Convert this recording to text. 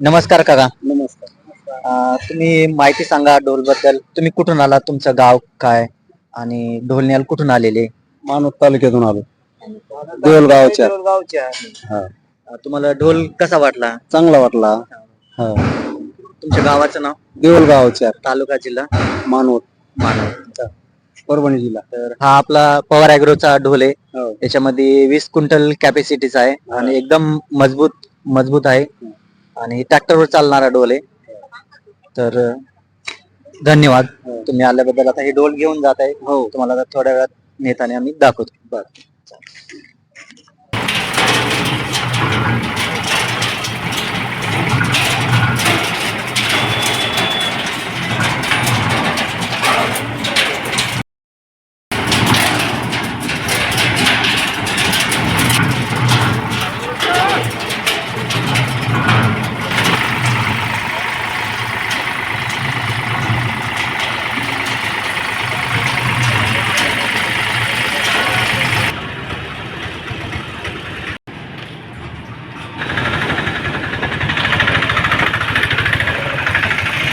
नमस्कार काका. नमस्कार. अं, तुम्ही माहिती सांगा ढोलबद्दल तुम्ही कुठून आला? तुमचं गाव काय? आणि ढोल कुठून आलेले? मानवत तालुक्यातून आलो. देऊळगावच्या गावच्या हा. तुम्हाला ढोल कसा वाटला? चांगला वाटला. हा. तुमच्या गावाचं नाव? देऊळगावच्या तालुका जिल्हा? मानवत मानव परभणी जिल्हा. तर हा आपला पवार अॅग्रोचा ढोल आहे. हो. त्याच्यामध्ये वीस क्विंटल कॅपॅसिटीचा आहे. आणि एकदम मजबूत मजबूत आहे. आणि ट्रॅक्टरवर चालणारा ढोल आहे. तर धन्यवाद. तुम्ही आल्याबद्दल आता हे ढोल घेऊन जात आहे हो. तुम्हाला आता थोड्या वेळात नेताने आम्ही दाखवतो.